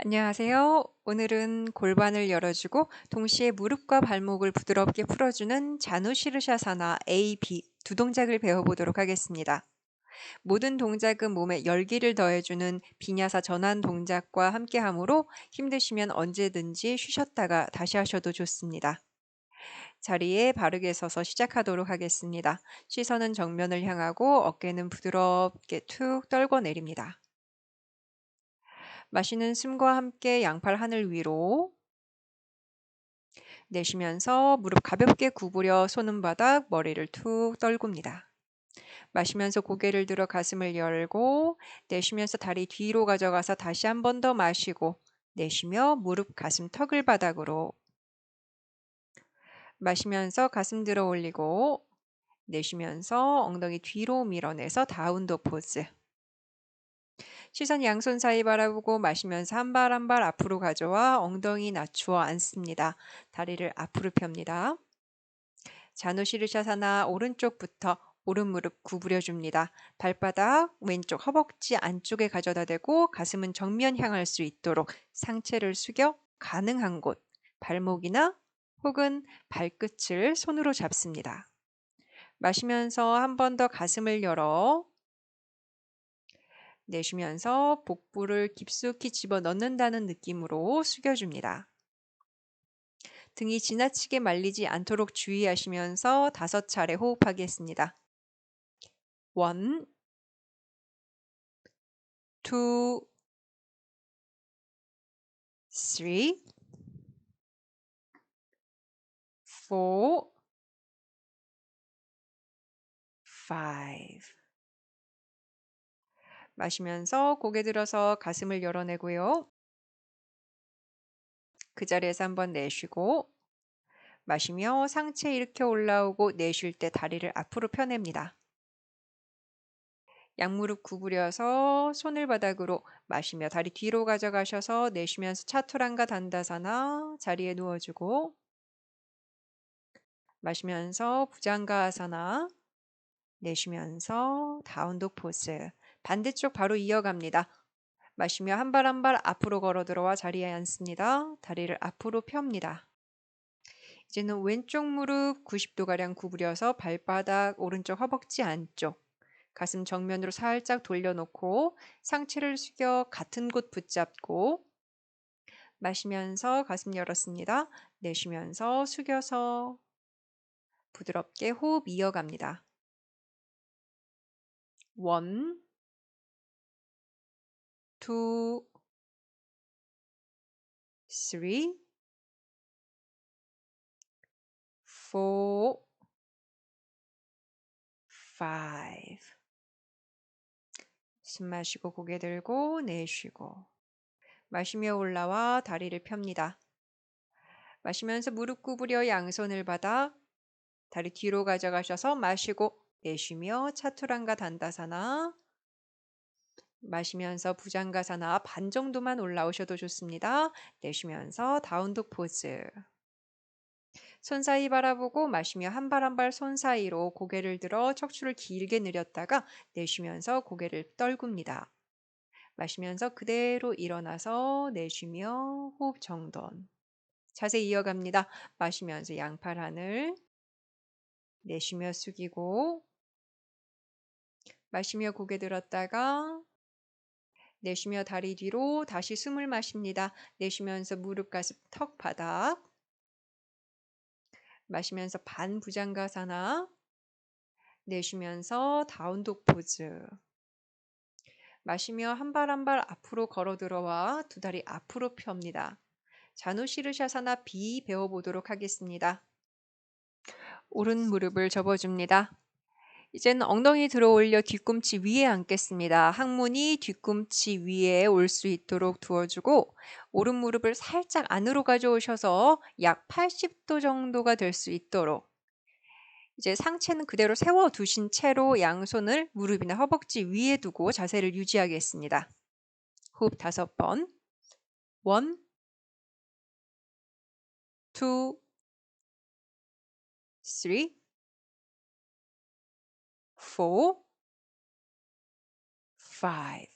안녕하세요. 오늘은 골반을 열어주고 동시에 무릎과 발목을 부드럽게 풀어주는 자누시르샤사나 A, B 두 동작을 배워보도록 하겠습니다. 모든 동작은 몸에 열기를 더해주는 비냐사 전환 동작과 함께하므로 힘드시면 언제든지 쉬셨다가 다시 하셔도 좋습니다. 자리에 바르게 서서 시작하도록 하겠습니다. 시선은 정면을 향하고 어깨는 부드럽게 툭 떨궈 내립니다. 마시는 숨과 함께 양팔 하늘 위로 내쉬면서 무릎 가볍게 구부려 손은 바닥, 머리를 툭 떨굽니다. 마시면서 고개를 들어 가슴을 열고 내쉬면서 다리 뒤로 가져가서 다시 한 번 더 마시고 내쉬며 무릎 가슴 턱을 바닥으로 마시면서 가슴 들어 올리고 내쉬면서 엉덩이 뒤로 밀어내서 다운도 포즈. 시선 양손 사이 바라보고 마시면서 한 발 한 발 앞으로 가져와 엉덩이 낮추어 앉습니다. 다리를 앞으로 펴니다. 자누시르샤사나 오른쪽부터 오른 무릎 구부려 줍니다. 발바닥 왼쪽 허벅지 안쪽에 가져다 대고 가슴은 정면 향할 수 있도록 상체를 숙여 가능한 곳 발목이나 혹은 발끝을 손으로 잡습니다. 마시면서 한 번 더 가슴을 열어 내쉬면서 복부를 깊숙이 집어 넣는다는 느낌으로 숙여줍니다. 등이 지나치게 말리지 않도록 주의하시면서 다섯 차례 호흡하겠습니다. 원, 투, three, four, five. 마시면서 고개 들어서 가슴을 열어내고요. 그 자리에서 한번 내쉬고 마시며 상체 일으켜 올라오고 내쉴 때 다리를 앞으로 펴냅니다. 양무릎 구부려서 손을 바닥으로 마시며 다리 뒤로 가져가셔서 내쉬면서 차투란가 단다사나 자리에 누워주고 마시면서 부장가 아사나 내쉬면서 다운독 포즈 반대쪽 바로 이어갑니다. 마시며 한 발 한 발 앞으로 걸어 들어와 자리에 앉습니다. 다리를 앞으로 펴니다. 이제는 왼쪽 무릎 90도가량 구부려서 발바닥 오른쪽 허벅지 안쪽 가슴 정면으로 살짝 돌려놓고 상체를 숙여 같은 곳 붙잡고 마시면서 가슴 열었습니다. 내쉬면서 숙여서 부드럽게 호흡 이어갑니다. 원, two, three, four, five. 숨 마시고 고개 들고 내쉬고 마시며 올라와 다리를 펴니다. 마시면서 무릎 구부려 양손을 받아 다리 뒤로 가져가셔서 마시고 내쉬며 차투란가 단다사나 마시면서 부장가사나 반 정도만 올라오셔도 좋습니다. 내쉬면서 다운독 포즈. 손 사이 바라보고 마시며 한 발 한 발 손 사이로 고개를 들어 척추를 길게 늘렸다가 내쉬면서 고개를 떨굽니다. 마시면서 그대로 일어나서 내쉬며 호흡 정돈. 자세 이어갑니다. 마시면서 양팔 하늘. 내쉬며 숙이고 마시며 고개 들었다가 내쉬며 다리 뒤로 다시 숨을 마십니다. 내쉬면서 무릎 가슴 턱 바닥. 마시면서 반 부장가사나. 내쉬면서 다운독 포즈. 마시며 한 발 한 발 앞으로 걸어 들어와 두 다리 앞으로 펴니다. 자누시르샤사나 비 배워보도록 하겠습니다. 오른 무릎을 접어줍니다. 이제는 엉덩이 들어 올려 뒤꿈치 위에 앉겠습니다. 항문이 뒤꿈치 위에 올 수 있도록 두어주고 오른 무릎을 살짝 안으로 가져오셔서 약 80도 정도가 될 수 있도록 이제 상체는 그대로 세워 두신 채로 양손을 무릎이나 허벅지 위에 두고 자세를 유지하겠습니다. 호흡 다섯 번. 원, 투, 쓰리, four, five.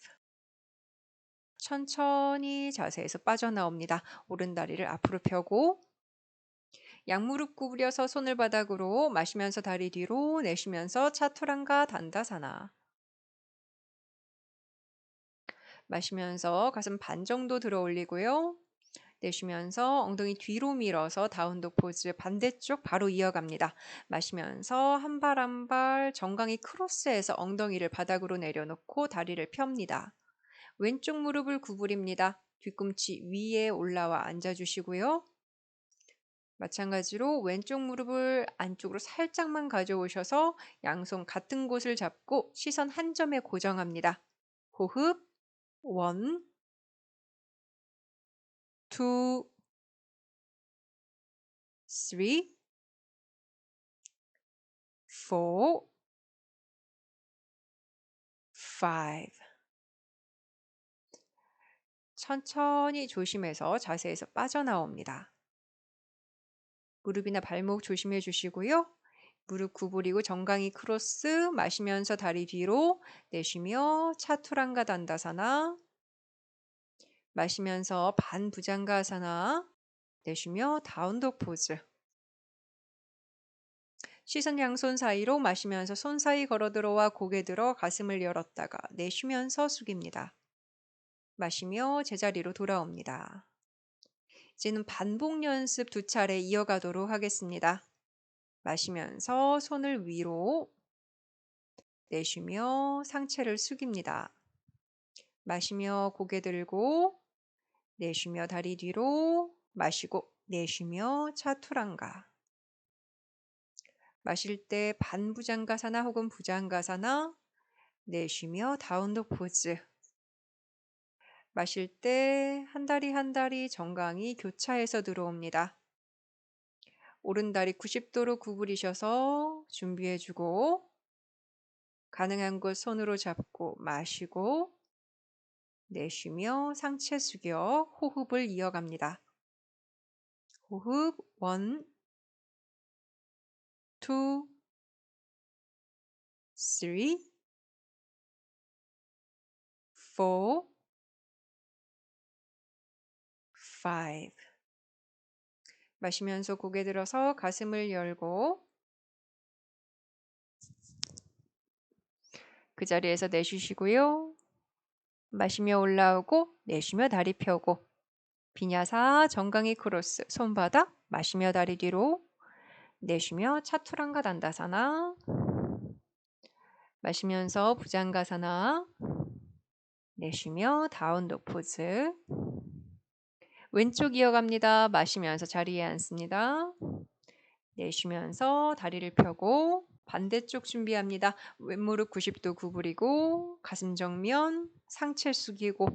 천천히 자세에서 빠져나옵니다. 오른다리를 앞으로 펴고 양무릎 구부려서 손을 바닥으로 마시면서 다리 뒤로 내쉬면서 차투랑가 단다사나 마시면서 가슴 반 정도 들어 올리고요. 내쉬면서 엉덩이 뒤로 밀어서 다운독 포즈 반대쪽 바로 이어갑니다. 마시면서 한 발 한 발 정강이 크로스해서 엉덩이를 바닥으로 내려놓고 다리를 펴니다. 왼쪽 무릎을 구부립니다. 뒤꿈치 위에 올라와 앉아주시고요. 마찬가지로 왼쪽 무릎을 안쪽으로 살짝만 가져오셔서 양손 같은 곳을 잡고 시선 한 점에 고정합니다. 호흡 원, 투, 쓰리, 포, 파이브 천천히 조심해서 자세에서 빠져나옵니다. 무릎이나 발목 조심해 주시고요. 무릎 구부리고 정강이 크로스 마시면서 다리 뒤로 내쉬며 차투랑가 단다사나 마시면서 반부장가사나 내쉬며 다운독 포즈 시선 양손 사이로 마시면서 손 사이 걸어 들어와 고개 들어 가슴을 열었다가 내쉬면서 숙입니다. 마시며 제자리로 돌아옵니다. 이제는 반복 연습 두 차례 이어가도록 하겠습니다. 마시면서 손을 위로 내쉬며 상체를 숙입니다. 마시며 고개 들고 내쉬며 다리 뒤로 마시고 내쉬며 차투랑가 마실 때 반부장가사나 혹은 부장가사나 내쉬며 다운독 포즈 마실 때 한 다리 한 다리 정강이 교차해서 들어옵니다. 오른 다리 90도로 구부리셔서 준비해주고 가능한 곳 손으로 잡고 마시고 내쉬며 상체 숙여 호흡을 이어갑니다. 호흡 1, 2, 3, 4, 5 마시면서 고개 들어서 가슴을 열고 그 자리에서 내쉬시고요. 마시며 올라오고 내쉬며 다리 펴고 비냐사 정강이 크로스 손바닥 마시며 다리 뒤로 내쉬며 차투랑가 단다사나 마시면서 부장가사나 내쉬며 다운독 포즈 왼쪽 이어갑니다. 마시면서 자리에 앉습니다. 내쉬면서 다리를 펴고 반대쪽 준비합니다. 왼무릎 90도 구부리고 가슴 정면 상체 숙이고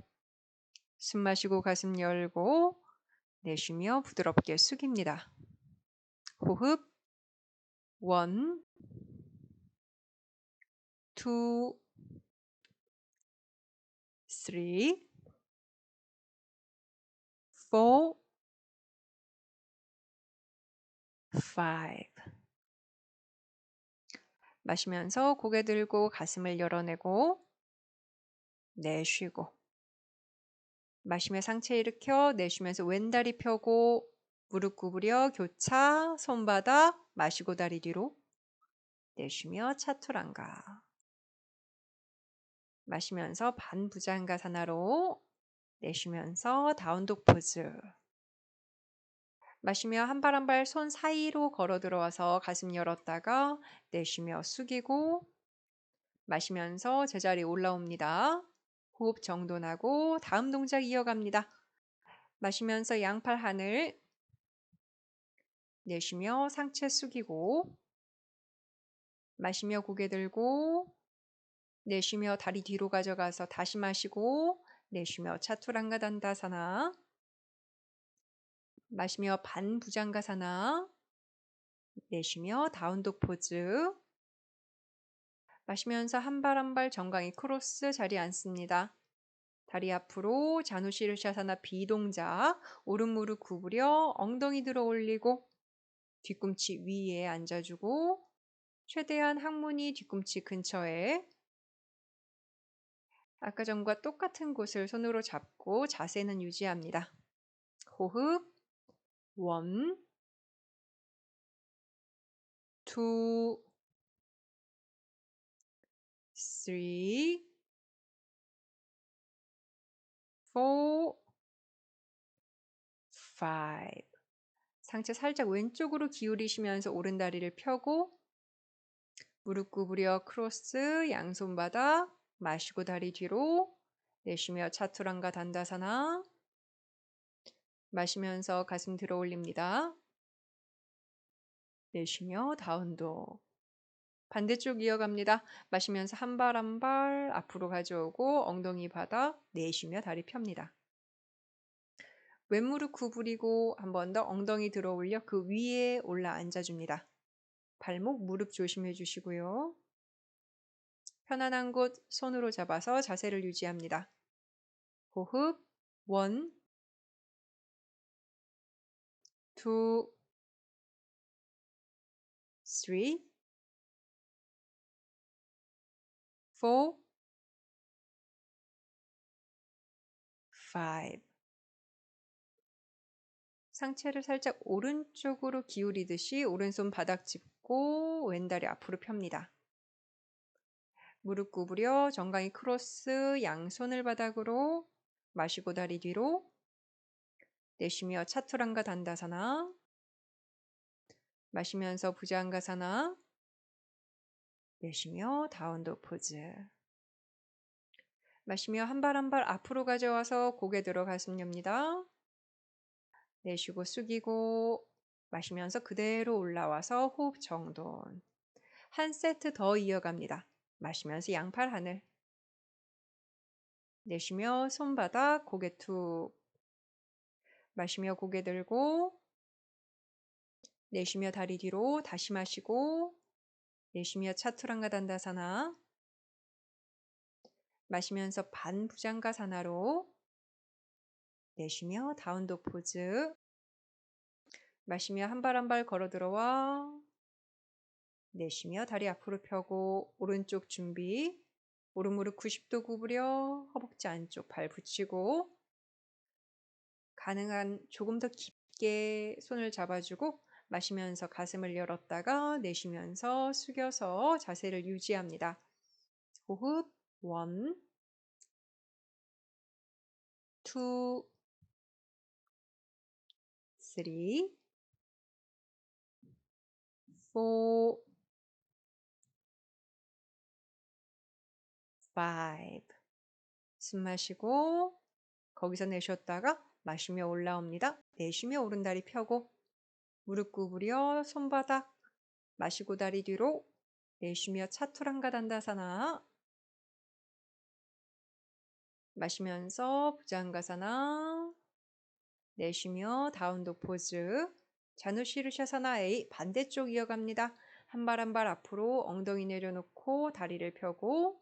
숨 마시고 가슴 열고 내쉬며 부드럽게 숙입니다. 호흡. 1 2 3 4 5 마시면서 고개 들고 가슴을 열어내고 내쉬고 마시며 상체 일으켜 내쉬면서 왼다리 펴고 무릎 구부려 교차 손바닥 마시고 다리 뒤로 내쉬며 차투랑가 마시면서 반부장가사나로 내쉬면서 다운독 포즈 마시며 한 발 한 발 손 사이로 걸어 들어와서 가슴 열었다가 내쉬며 숙이고 마시면서 제자리 올라옵니다. 호흡 정돈하고 다음 동작 이어갑니다. 마시면서 양팔 하늘 내쉬며 상체 숙이고 마시며 고개 들고 내쉬며 다리 뒤로 가져가서 다시 마시고 내쉬며 차투랑가 단다사나 마시며 반부장가사나 내쉬며 다운독 포즈 마시면서 한 발 한 발 정강이 크로스 자리에 앉습니다. 다리 앞으로 자누시르샤사나 비동작 오른 무릎 구부려 엉덩이 들어 올리고 뒤꿈치 위에 앉아주고 최대한 항문이 뒤꿈치 근처에 아까 전과 똑같은 곳을 손으로 잡고 자세는 유지합니다. 호흡 원, 투, three, four, five. 상체 살짝 왼쪽으로 기울이시면서 오른 다리를 펴고 무릎 구부려 크로스 양손 바닥 마시고 다리 뒤로 내쉬며 차투랑가 단다사나 마시면서 가슴 들어 올립니다. 내쉬며 다운도 반대쪽 이어갑니다. 마시면서 한 발 한 발 앞으로 가져오고 엉덩이 바닥 내쉬며 다리 펴니다. 왼무릎 구부리고 한 번 더 엉덩이 들어 올려 그 위에 올라 앉아줍니다. 발목, 무릎 조심해 주시고요. 편안한 곳 손으로 잡아서 자세를 유지합니다. 호흡 원, 투, three, four, five. 상체를 살짝 오른쪽으로 기울이듯이 오른손 바닥 짚고 왼다리 앞으로 펴니다. 무릎 구부려 정강이 크로스 양손을 바닥으로 마시고 다리 뒤로 내쉬며 차투랑가 단다사나 마시면서 부장가사나 내쉬며 다운도 포즈 마시며 한 발 한 발 앞으로 가져와서 고개 들어 가슴 엽니다. 내쉬고 숙이고 마시면서 그대로 올라와서 호흡 정돈 한 세트 더 이어갑니다. 마시면서 양팔 하늘 내쉬며 손바닥 고개 툭 마시며 고개 들고 내쉬며 다리 뒤로 다시 마시고 내쉬며 차투랑가 단다사나 마시면서 반부장가 사나로 내쉬며 다운도 포즈. 마시며 한 발 한 발 걸어 들어와. 내쉬며 다리 앞으로 펴고 오른쪽 준비. 오른 무릎 90도 구부려. 허벅지 안쪽 발 붙이고 가능한 조금 더 깊게 손을 잡아주고 마시면서 가슴을 열었다가 내쉬면서 숙여서 자세를 유지합니다. 호흡 원, 투, 쓰리, 포, five. 숨 마시고 거기서 내쉬었다가 마시며 올라옵니다. 내쉬며 오른다리 펴고 무릎 구부려 손바닥 마시고 다리 뒤로 내쉬며 차투랑가 단다사나. 마시면서 부장가사나. 내쉬며 다운도 포즈. 자누시르샤사나. A 반대쪽 이어갑니다. 한 발 한 발 앞으로 엉덩이 내려놓고 다리를 펴고.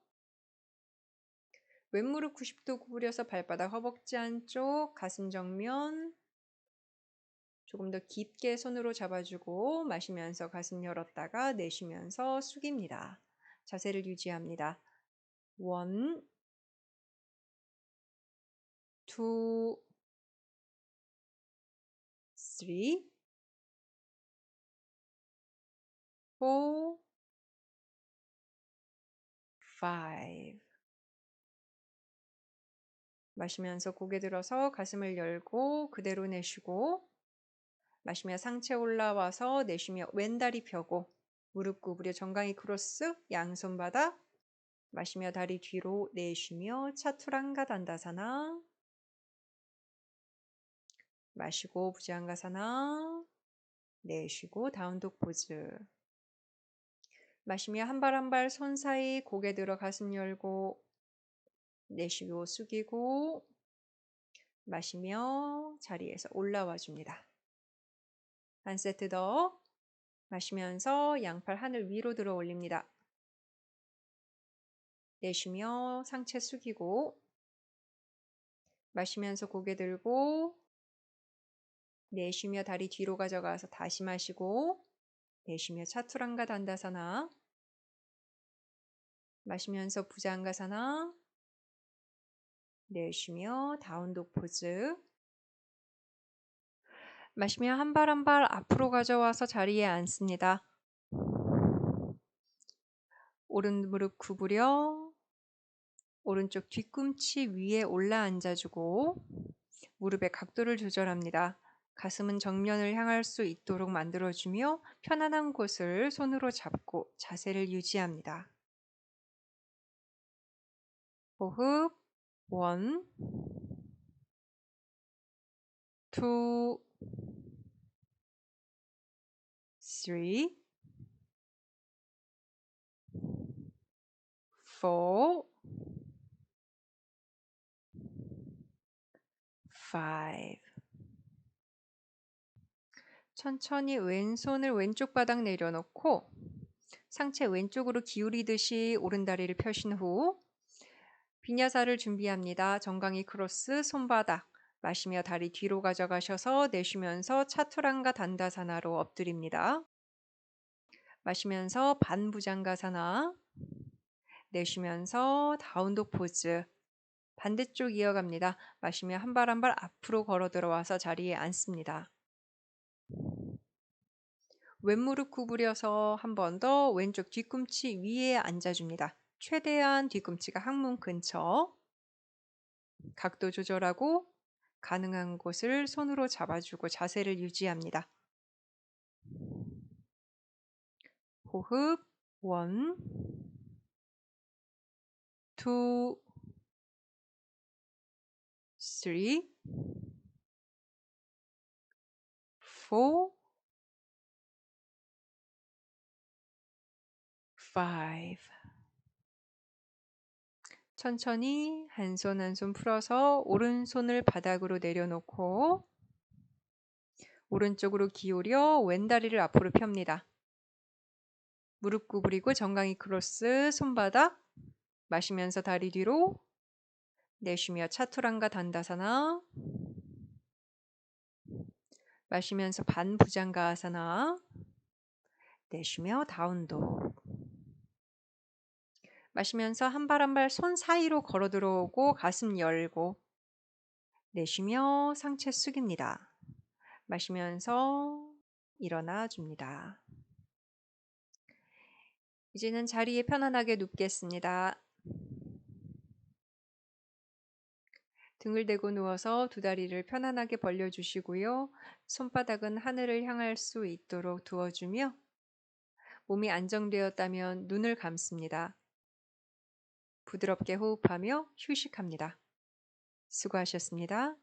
왼무릎 90도 구부려서 발바닥 허벅지 안쪽 가슴 정면 조금 더 깊게 손으로 잡아주고 마시면서 가슴 열었다가 내쉬면서 숙입니다. 자세를 유지합니다. 원, 투, 쓰리, 포, 파이브. 마시면서 고개 들어서 가슴을 열고 그대로 내쉬고 마시며 상체 올라와서 내쉬며 왼다리 펴고 무릎 구부려 정강이 크로스 양손 바닥 마시며 다리 뒤로 내쉬며 차투랑가 단다사나 마시고 부장가사나 내쉬고 다운독 포즈 마시며 한 발 한 발 손 사이 고개 들어 가슴 열고 내쉬고 숙이고 마시며 자리에서 올라와 줍니다. 한 세트 더 마시면서 양팔 하늘 위로 들어 올립니다. 내쉬며 상체 숙이고 마시면서 고개 들고 내쉬며 다리 뒤로 가져가서 다시 마시고 내쉬며 차투랑가 단다사나 마시면서 부장가사나 내쉬며 다운독 포즈. 마시며 한 발 한 발 앞으로 가져와서 자리에 앉습니다. 오른 무릎 구부려 오른쪽 뒤꿈치 위에 올라 앉아주고 무릎의 각도를 조절합니다. 가슴은 정면을 향할 수 있도록 만들어주며 편안한 곳을 손으로 잡고 자세를 유지합니다. 호흡 원, 투, four, five. 천천히 왼손을 왼쪽 바닥 내려놓고 상체 왼쪽으로 기울이듯이 오른 다리를 펴신 후 비냐사를 준비합니다. 정강이 크로스 손바닥 마시며 다리 뒤로 가져가셔서 내쉬면서 차투랑가 단다사나로 엎드립니다. 마시면서 반부장가 사나 내쉬면서 다운독 포즈 반대쪽 이어갑니다. 마시며 한 발 한 발 앞으로 걸어 들어와서 자리에 앉습니다. 왼무릎 구부려서 한 번 더 왼쪽 뒤꿈치 위에 앉아줍니다. 최대한 뒤꿈치가 항문 근처 각도 조절하고 가능한 곳을 손으로 잡아주고 자세를 유지합니다. 호흡 원, 투, 쓰리, four, five. 천천히 한 손 한 손 풀어서 오른손을 바닥으로 내려놓고 오른쪽으로 기울여 왼다리를 앞으로 펴니다. 무릎 구부리고 정강이 크로스 손바닥 마시면서 다리 뒤로 내쉬며 차투랑가 단다사나 마시면서 반부장가 아사나 내쉬며 다운도 마시면서 한 발 한 발 손 사이로 걸어 들어오고 가슴 열고 내쉬며 상체 숙입니다. 마시면서 일어나 줍니다. 이제는 자리에 편안하게 눕겠습니다. 등을 대고 누워서 두 다리를 편안하게 벌려주시고요. 손바닥은 하늘을 향할 수 있도록 두어주며 몸이 안정되었다면 눈을 감습니다. 부드럽게 호흡하며 휴식합니다. 수고하셨습니다.